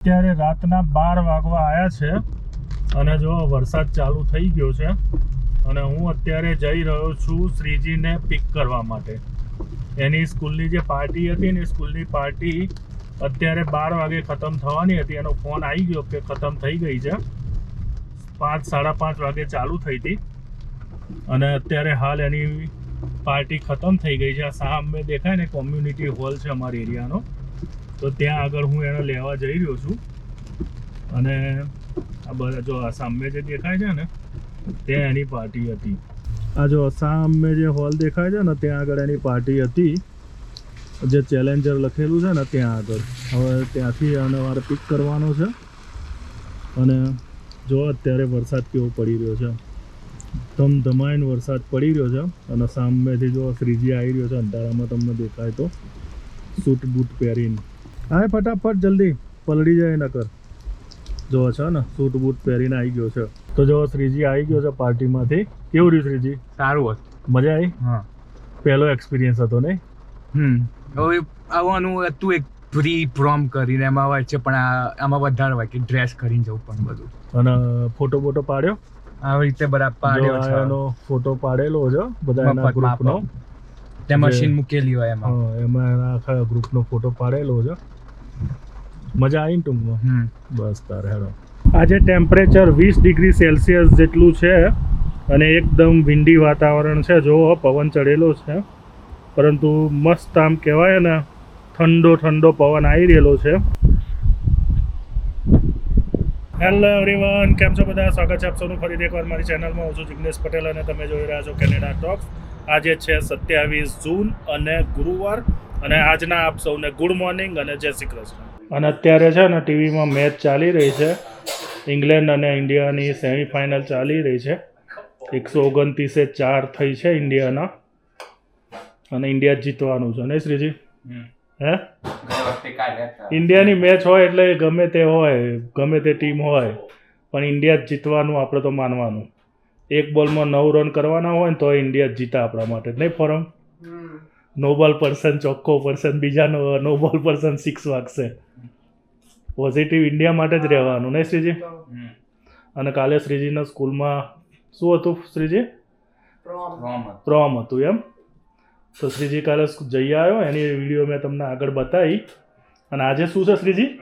અત્યારે રાતના બાર વાગવા આવ્યા છે અને જો વરસાદ ચાલુ થઈ ગયો છે અને હું અત્યારે જઈ રહ્યો છું શ્રીજીને પિક કરવા માટે. એની સ્કૂલની જે પાર્ટી હતી ને સ્કૂલની પાર્ટી અત્યારે બાર વાગે ખતમ થવાની હતી. એનો ફોન આવી ગયો કે ખતમ થઈ ગઈ છે. પાંચ, સાડા પાંચ વાગે ચાલુ થઈ હતી. અને અત્યારે હાલ એની પાર્ટી ખતમ થઈ ગઈ છે. આ સામે દેખાય ને કોમ્યુનિટી હોલ છે અમારા એરિયાનો. તો ત્યાં આગળ હું એને લેવા જઈ રહ્યો છું. અને આ બધા જો આ સામે જે દેખાય છે ને ત્યાં એની પાર્ટી હતી. આ જો સામે જે હોલ દેખાય છે ને, ત્યાં આગળ એની પાર્ટી હતી. જે ચેલેન્જર લખેલું છે ને, ત્યાં આગળ. હવે ત્યાંથી એને મારે પિક કરવાનો છે. અને જો અત્યારે વરસાદ કેવો પડી રહ્યો છે. ધમધમાઈને વરસાદ પડી રહ્યો છે. અને સામેથી જો શ્રીજી આવી રહ્યો છે, અંધારામાં તમને દેખાય તો. સૂટ બૂટ પહેરીને. હા ફટાફટ જલ્દી પલળી જાય નકર જો છે ને સૂટ બૂટ પહેરીને આવી ગયો છે. તો જો શ્રીજી આવી ગયો છે પાર્ટીમાંથી. કેવું રહ્યું શ્રીજી? સારું હતું. મજા આવી હા. પહેલો એક્સપિરિયન્સ હતો ને હમ. હવે આવવાનું હતું એક પ્રી પ્રોમ કરીને એમાં હોય છે પણ આમાં વધારે હોય કે ડ્રેસ કરીને જવું પણ બધું. અને ફોટો બોટો પાડ્યો? આવી રીતે બરાબર પાડ્યો છે. એનો ફોટો પાડેલો છે બધા એના ગ્રુપનો તે મશીન મૂકેલી હોય એમાં. એમાં એના આખા ગ્રુપનો ફોટો પાડેલો છે. મજા આવી ને ટૂંકમાં હમ. બસ તાર હેડો. આજે ટેમ્પરેચર વીસ ડિગ્રી સેલ્સિયસ જેટલું છે અને એકદમ વિંડી વાતાવરણ છે. જો પવન ચડેલો છે. પરંતુ મસ્ત આમ કહેવાય ને ઠંડો ઠંડો પવન આવી રહેલો છે. હેલો એવરીવન કેમ છો બધા? સ્વાગત છે આપ સૌનું ફરીથી એકવાર મારી ચેનલમાં હું છું જિગ્નેશ પટેલ અને તમે જોઈ રહ્યા છો કેનેડા ટોક્સ. આજે છે સત્યાવીસ જૂન અને ગુરુવાર. અને આજના આપ સૌને ગુડ મોર્નિંગ અને જય શ્રી કૃષ્ણ. અને અત્યારે છે ને ટીવીમાં મેચ ચાલી રહી છે. ઇંગ્લેન્ડ અને ઇન્ડિયાની સેમિફાઇનલ ચાલી રહી છે. એકસો ઓગણત્રીસે ચાર થઈ છે ઇન્ડિયાના. અને ઇન્ડિયા જ જીતવાનું છે નહીં શ્રીજી? હે? ઇન્ડિયાની મેચ હોય એટલે ગમે તે હોય ગમે તે ટીમ હોય પણ ઇન્ડિયા જ જીતવાનું આપણે તો માનવાનું. એક બોલમાં નવ રન કરવાના હોય ને તો ઇન્ડિયા જ જીતે આપણા માટે નહીં ફોરમ નોબલ પર્સન ચોખ્ખો પર્સન બીજા નો નો પર્સન સિક્સ વાગશે. પોઝિટિવ ઇન્ડિયા માટે જ રહેવાનું ને શ્રીજી? અને કાલે શ્રીજીના સ્કૂલમાં શું હતું શ્રીજી? પ્રોમ. હતું. એમ? તો શ્રીજી કાલે જઈ આવ્યો એની વીડિયો મેં તમને આગળ બતાવી. અને આજે શું છે શ્રીજી?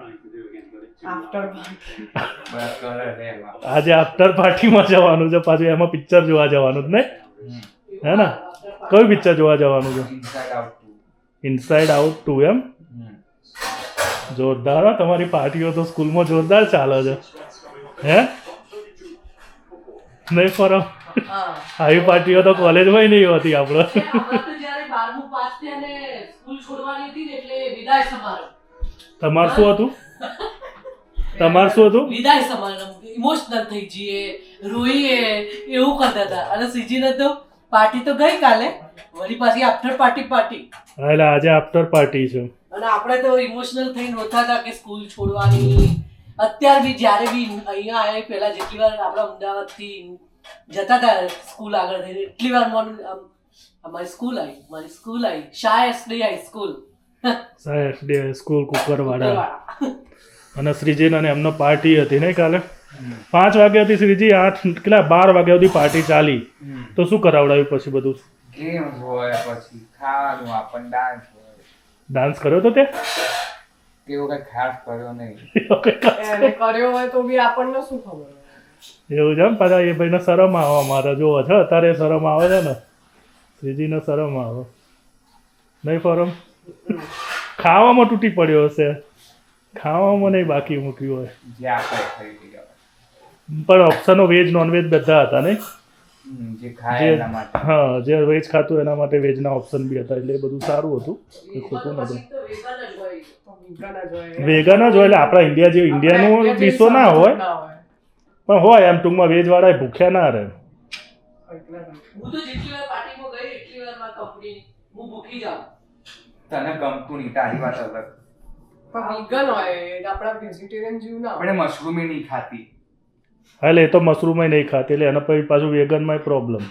આજે આફ્ટર પાર્ટીમાં જવાનું છે પાછું એમાં પિક્ચર જોવા જવાનું જ ને હે ને? કયું પિક્ચર જોવા જવાનું છે? ઇનસાઇડ આઉટ ટુ એમ? જોરદાર હો, તમારી પાર્ટીઓ તો સ્કૂલમાં જોરદાર ચાલે છે. હે? નહીં ફરો આવી પાર્ટીઓ તો કોલેજમાં નહીં હોતી આપણે. તમારું શું હતું? તમારે શું હતું? વિદાય સમારંભ ઇમોશનલ થઈ જઈએ રોઈએ એવું કરતા હતા. અને સીજીને તો પાર્ટી તો ગઈ કાલે વળી પાછી આફ્ટર પાર્ટી પાર્ટી હા એટલે આજે આફ્ટર પાર્ટી છે. અને આપણે તો ઇમોશનલ થઈને રોતા હતા કે સ્કૂલ છોડવાની. અત્યાર બી જ્યારે બી અહીંયા આવ્યા પહેલા જેટલી વાર આપણા અમદાવાદથી જતા હતા સ્કૂલ આગળ થઈને એટલી વાર મને અમારી સ્કૂલ આવી મારી સ્કૂલ આવી. Shah S D high school સાહેબ ડે સ્કૂલ કુકરવાડા. અને શ્રીજીન અને એમનો પાર્ટી હતી નહીં કાલે? પાંચ વાગ્યા હતી શ્રીજી આઠ કેટલા? બાર વાગ્યા સુધી પાર્ટી ચાલી. તો શું કરાવડાવ્યું પછી બધું? ગેમ હોય પછી ખાવાનું આપણ ડાન્સ હોય. ડાન્સ કર્યો તો તે? તેવો કઈ ખાસ કર્યો નહીં. કર્યો હોય તો બી આપણને શું ખબર એવું છે એમ? પાછા એ ભાઈને શરમ આવે મારા જોવો છે અત્યારે શરમ આવે છે ને. શ્રીજીને શરમ આવે. નહીં ફરમ ખાવામાં તૂટી પડ્યો હશે. ખાવામાં નહીં બાકી મૂક્યું હોય જે આપણે ખાઈ લઈએ પણ ઓપ્શનો વેજ નોનવેજ બધા હતા ને જે ખાય એના માટે. હા જે વેજ ખાતું એના માટે વેજના ઓપ્શન બી હતા એટલે એ બધું સારું હતું. ખોટું નહોતું. વિગન જ હોય. એટલે આપણા ઇન્ડિયા જે ઇન્ડિયાનું ડીશો ના હોય. પણ હોય એમ ટૂંકમાં વેજવાળા ભૂખ્યા ના રહે. હું તો જેટલી વાર પાર્ટીમાં ગઈ એટલી વાર મારી કંપની હું ભૂખી જાઉં. તને ગમતું નહીં તારી વાત અલગ. પણ વિગન હોય આપણા વેજીટેરિયન જીવ ના આપણે મશરૂમ નહીં ખાતી. હા એટલે એ તો મશરૂમય નહીં ખાતી, એટલે એના પછી પાછું વેગનમાં પ્રોબ્લેમ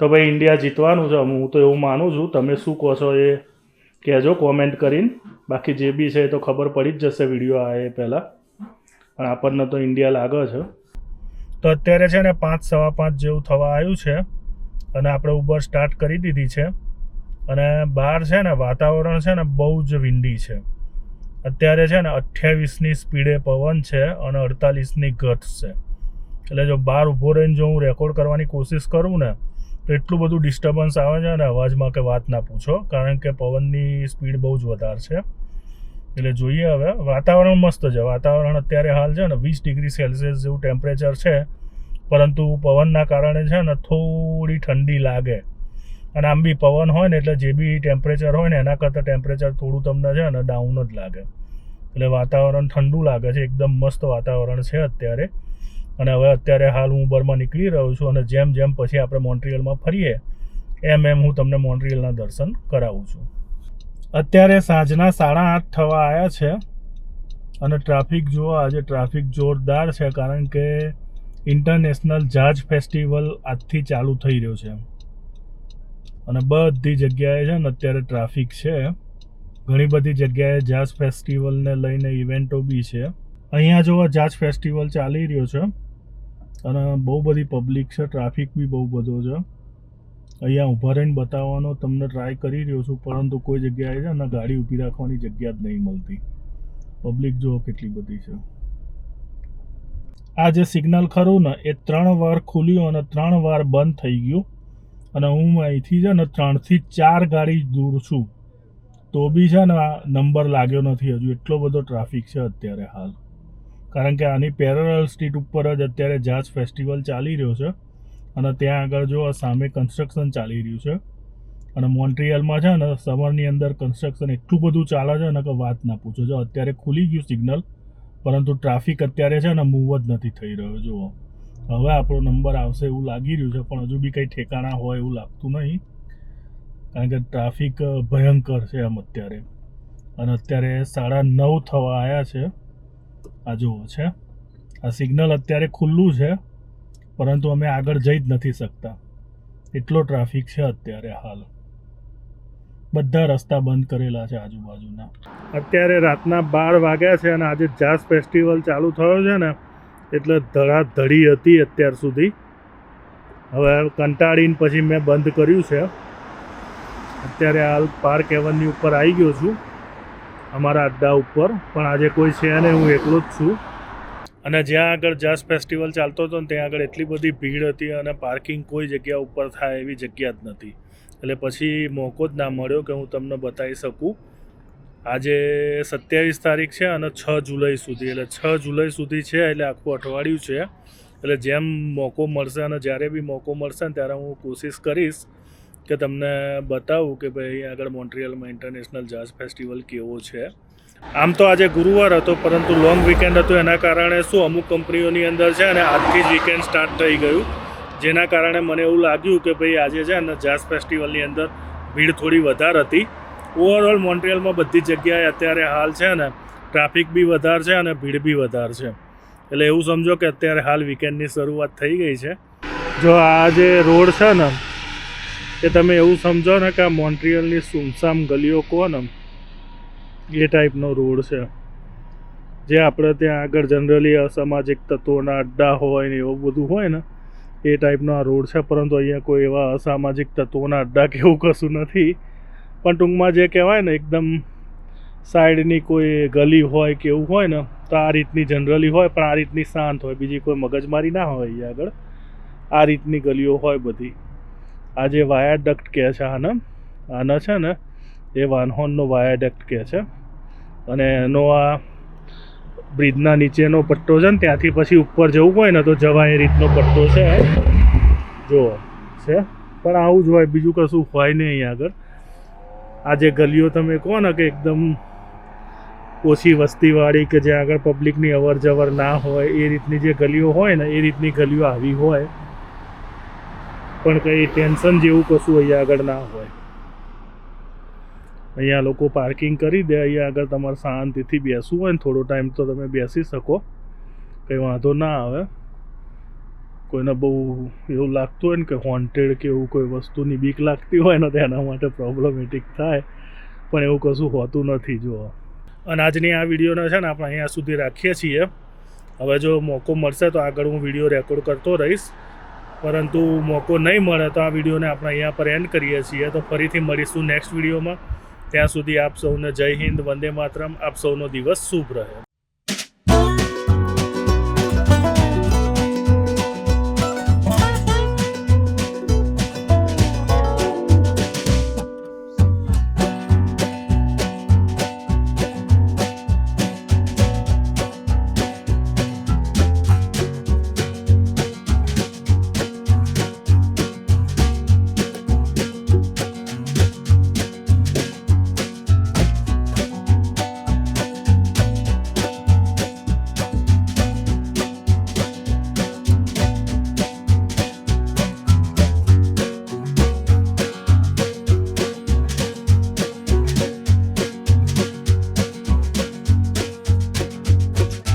તો ભાઈ ઇન્ડિયા જીતવાનું છે, હું તો એવું માનું છું. તમે શું કહો છો એ? કહેજો કોમેન્ટ કરીને. બાકી જે બી છે એ તો ખબર પડી જ જશે વીડિયો આવે એ પહેલાં. પણ આપણને તો ઇન્ડિયા લાગે છે. તો અત્યારે છે ને પાંચ, સવા પાંચ જેવું થવા આવ્યું છે. અને આપણે ઉબર સ્ટાર્ટ કરી દીધી છે. અને બહાર છે ને વાતાવરણ છે ને બહુ જ વિંડી છે. અત્યારે છે ને અઠ્યાવીસની સ્પીડે પવન છે અને અડતાલીસની ગત છે. એટલે જો બહાર ઊભો રહીને જો હું રેકોર્ડ કરવાની કોશિશ કરું ને, તો એટલું બધું ડિસ્ટર્બન્સ આવે છે ને અવાજમાં કે વાત ના પૂછો, કારણ કે પવનની સ્પીડ બહુ જ વધારે છે. એટલે જોઈએ હવે, વાતાવરણ મસ્ત છે. વાતાવરણ અત્યારે હાલ છે ને વીસ ડિગ્રી સેલ્સિયસ જેવું ટેમ્પરેચર છે, પરંતુ પવનના કારણે છે ને થોડી ઠંડી લાગે. અને આમ બી પવન હોય ને એટલે જે બી ટેમ્પરેચર હોય ને એના કરતાં ટેમ્પરેચર થોડું તમને છે ને ડાઉન જ લાગે. એટલે વાતાવરણ ઠંડુ લાગે છે, એકદમ મસ્ત વાતાવરણ છે અત્યારે. અને હવે અત્યારે હાલ હું ઉબરમાં નીકળી રહ્યો છું અને જેમ જેમ પછી આપણે મોન્ટ્રિયલમાં ફરીએ, એમ એમ હું તમને મોન્ટ્રિયલના દર્શન કરાવું છું. અત્યારે સાંજના સાડા આઠ થવા આવ્યા છે અને ટ્રાફિક જુઓ, આજે ટ્રાફિક જોરદાર છે કારણ કે ઇન્ટરનેશનલ જાજ ફેસ્ટિવલ આજથી ચાલુ થઈ રહ્યો છે. અને બધી જગ્યાએ છે ને અત્યારે ટ્રાફિક છે. ઘણી બધી જગ્યાએ જાઝ ફેસ્ટિવલને લઈને ઇવેન્ટો બી છે. અહીંયા જો જાઝ ફેસ્ટિવલ ચાલી રહ્યો છે અને બહુ બધી પબ્લિક છે, ટ્રાફિક બી બહુ બધો છે. અહીંયા ઊભા રહીને બતાવવાનો તમને ટ્રાય કરી રહ્યો છું, પરંતુ કોઈ જગ્યાએ છે ને ગાડી ઊભી રાખવાની જગ્યા જ નહીં મળતી. પબ્લિક જુઓ કેટલી બધી છે. આ જે સિગ્નલ ખરું ને, એ ત્રણ વાર ખુલ્યું અને ત્રણ વાર બંધ થઈ ગયું. અને હું અહીંથી છે ને ત્રણથી ચાર ગાડી દૂર છું. તો બી છે ને નંબર લાગ્યો નથી. હજુ એટલો બધો ટ્રાફિક છે અત્યારે હાલ. કારણ કે આની પેરેલલ સ્ટ્રીટ ઉપર જ અત્યારે જાઝ ફેસ્ટિવલ ચાલી રહ્યો છે. અને ત્યાં આગળ જો સામે કન્સ્ટ્રક્શન ચાલી રહ્યું છે. અને મોન્ટ્રિયલમાં છે ને સમરની અંદર કન્સ્ટ્રક્શન એટલું બધું ચાલે છે ને કે વાત ના પૂછો. જો અત્યારે ખુલી ગયું સિગ્નલ પરંતુ ટ્રાફિક અત્યારે છે ને મૂવ જ નથી થઈ રહ્યો. જુઓ. હવે આપણો નંબર આવશે એવું લાગી રહ્યું છે, પણ હજુ બી કંઈ ઠેકાણા હોય એવું લાગતું નહીં. કારણ કે ટ્રાફિક ભયંકર છે આમ અત્યારે. અને અત્યારે સાડા નવ થવા આવ્યા છે. આ જુઓ છે. આ સિગ્નલ અત્યારે ખુલ્લું છે, પરંતુ અમે આગળ જઈ જ નથી શકતા. એટલો ટ્રાફિક છે અત્યારે હાલ. બધા રસ્તા બંધ કરેલા છે આજુબાજુના. અત્યારે રાતના બાર વાગ્યા છે અને આજે જાઝ ફેસ્ટિવલ ચાલુ થયો છે ને એટલે ધડાધડી હતી અત્યાર સુધી. હવે કંટાળીને પછી મેં બંધ કર્યું છે. અત્યારે હાલ પાર્ક એવનની ઉપર આવી ગયો છું, અમારા અડ્ડા ઉપર. પણ આજે કોઈ છે નહીં, હું એકલો જ છું. અને જ્યાં આગળ જાઝ ફેસ્ટિવલ ચાલતો હતો ને ત્યાં આગળ એટલી બધી ભીડ હતી અને પાર્કિંગ કોઈ જગ્યા ઉપર થાય એવી જગ્યા જ નથી. એટલે પછી મોકો જ ના મળ્યો કે હું તમને બતાવી શકું. આજે સત્યાવીસ તારીખ છે અને છ જુલાઈ સુધી, એટલે છ જુલાઈ સુધી છે, એટલે આખું અઠવાડિયું છે. એટલે જેમ મોકો મળશે અને જ્યારે બી મોકો મળશે ને ત્યારે હું કોશિશ કરીશ કે તમને બતાવું કે ભાઈ આગળ મોન્ટ્રિયલમાં ઇન્ટરનેશનલ જાઝ ફેસ્ટિવલ કેવો છે. આમ તો આજે ગુરુવાર હતો, પરંતુ લોંગ વીકેન્ડ હતો, એના કારણે શું અમુક કંપનીઓની અંદર છે અને આજથી જ વીકેન્ડ સ્ટાર્ટ થઈ ગયું. જેના કારણે મને એવું લાગ્યું કે ભાઈ આજે છે ને જાઝ ફેસ્ટિવલની અંદર ભીડ થોડી વધારે હતી. ઓવરઓલ મોન્ટ્રિયલમાં બધી જગ્યાએ અત્યારે હાલ છે ને ટ્રાફિક બી વધારે છે અને ભીડ બી વધારે છે. એટલે એવું સમજો કે અત્યારે હાલ વીકેન્ડની શરૂઆત થઈ ગઈ છે. જો આ જે રોડ છે ને, એ તમે એવું સમજો ને કે આ મોન્ટ્રિયલની સુમસામ ગલીઓ કહો ને એ ટાઈપનો રોડ છે. જે આપણે ત્યાં આગળ જનરલી અસામાજિક તત્વોના અડ્ડા હોય ને એવું બધું હોય ને, એ ટાઈપનો આ રોડ છે. પરંતુ અહીંયા કોઈ એવા અસામાજિક તત્વોના અડ્ડા કે એવું કશું નથી. પણ ટૂંકમાં જે કહેવાય ને, એકદમ સાઈડની કોઈ ગલી હોય કે એવું હોય ને, તો આ રીતની જનરલી હોય, પણ આ રીતની શાંત હોય. બીજી કોઈ મગજમારી ના હોય અહીંયા આગળ. આ રીતની ગલીઓ હોય બધી. આ જે વાયાડક્ટ કહે છે આને આને છે ને, એ વાનહોનનો વાયાડક્ટ કહે છે. અને એનો આ બ્રિજના નીચેનો પટ્ટો છે ને, ત્યાંથી પછી ઉપર જવું હોય ને, તો જવાય એ રીતનો પટ્ટો છે. જુઓ, છે. પણ આવું જ હોય, બીજું કશું હોય નહીં અહીંયા આગળ. આ જે ગલીઓ તમે કહો ને કે એકદમ ઓછી વસ્તીવાળી કે જ્યાં આગળ પબ્લિકની અવર જવર ના હોય, એ રીતની જે ગલીઓ હોય ને, એ રીતની ગલીઓ આવી હોય. પણ કંઈ ટેન્શન જેવું કશું અહીંયા આગળ ના હોય. અહીંયા લોકો પાર્કિંગ કરી દે, અહીંયા આગળ તમારે શાંતિથી બેસવું હોય ને, થોડો ટાઈમ તો તમે બેસી શકો. કંઈ વાંધો ના આવે. કોઈને બહુ એવું લાગતું હોય ને કે હોન્ટેડ કે એવું કોઈ વસ્તુની બીક લાગતી હોય ને, તો એના માટે પ્રોબ્લેમેટિક થાય. પણ એવું કશું હોતું નથી જો અને આજની આ વિડીયોને છે ને, આપણે અહીંયા સુધી રાખીએ છીએ. હવે જો મોકો મળશે, તો આગળ હું વીડિયો રેકોર્ડ કરતો રહીશ. પરંતુ મોકો નહીં મળે, તો આ વિડીયોને આપણે અહીંયા પર એન્ડ કરીએ છીએ. તો ફરીથી મળીશું નેક્સ્ટ વિડીયોમાં. ત્યાં સુધી આપ સૌને જય હિન્દ, વંદે માતરમ. આપ સૌનો દિવસ શુભ રહે.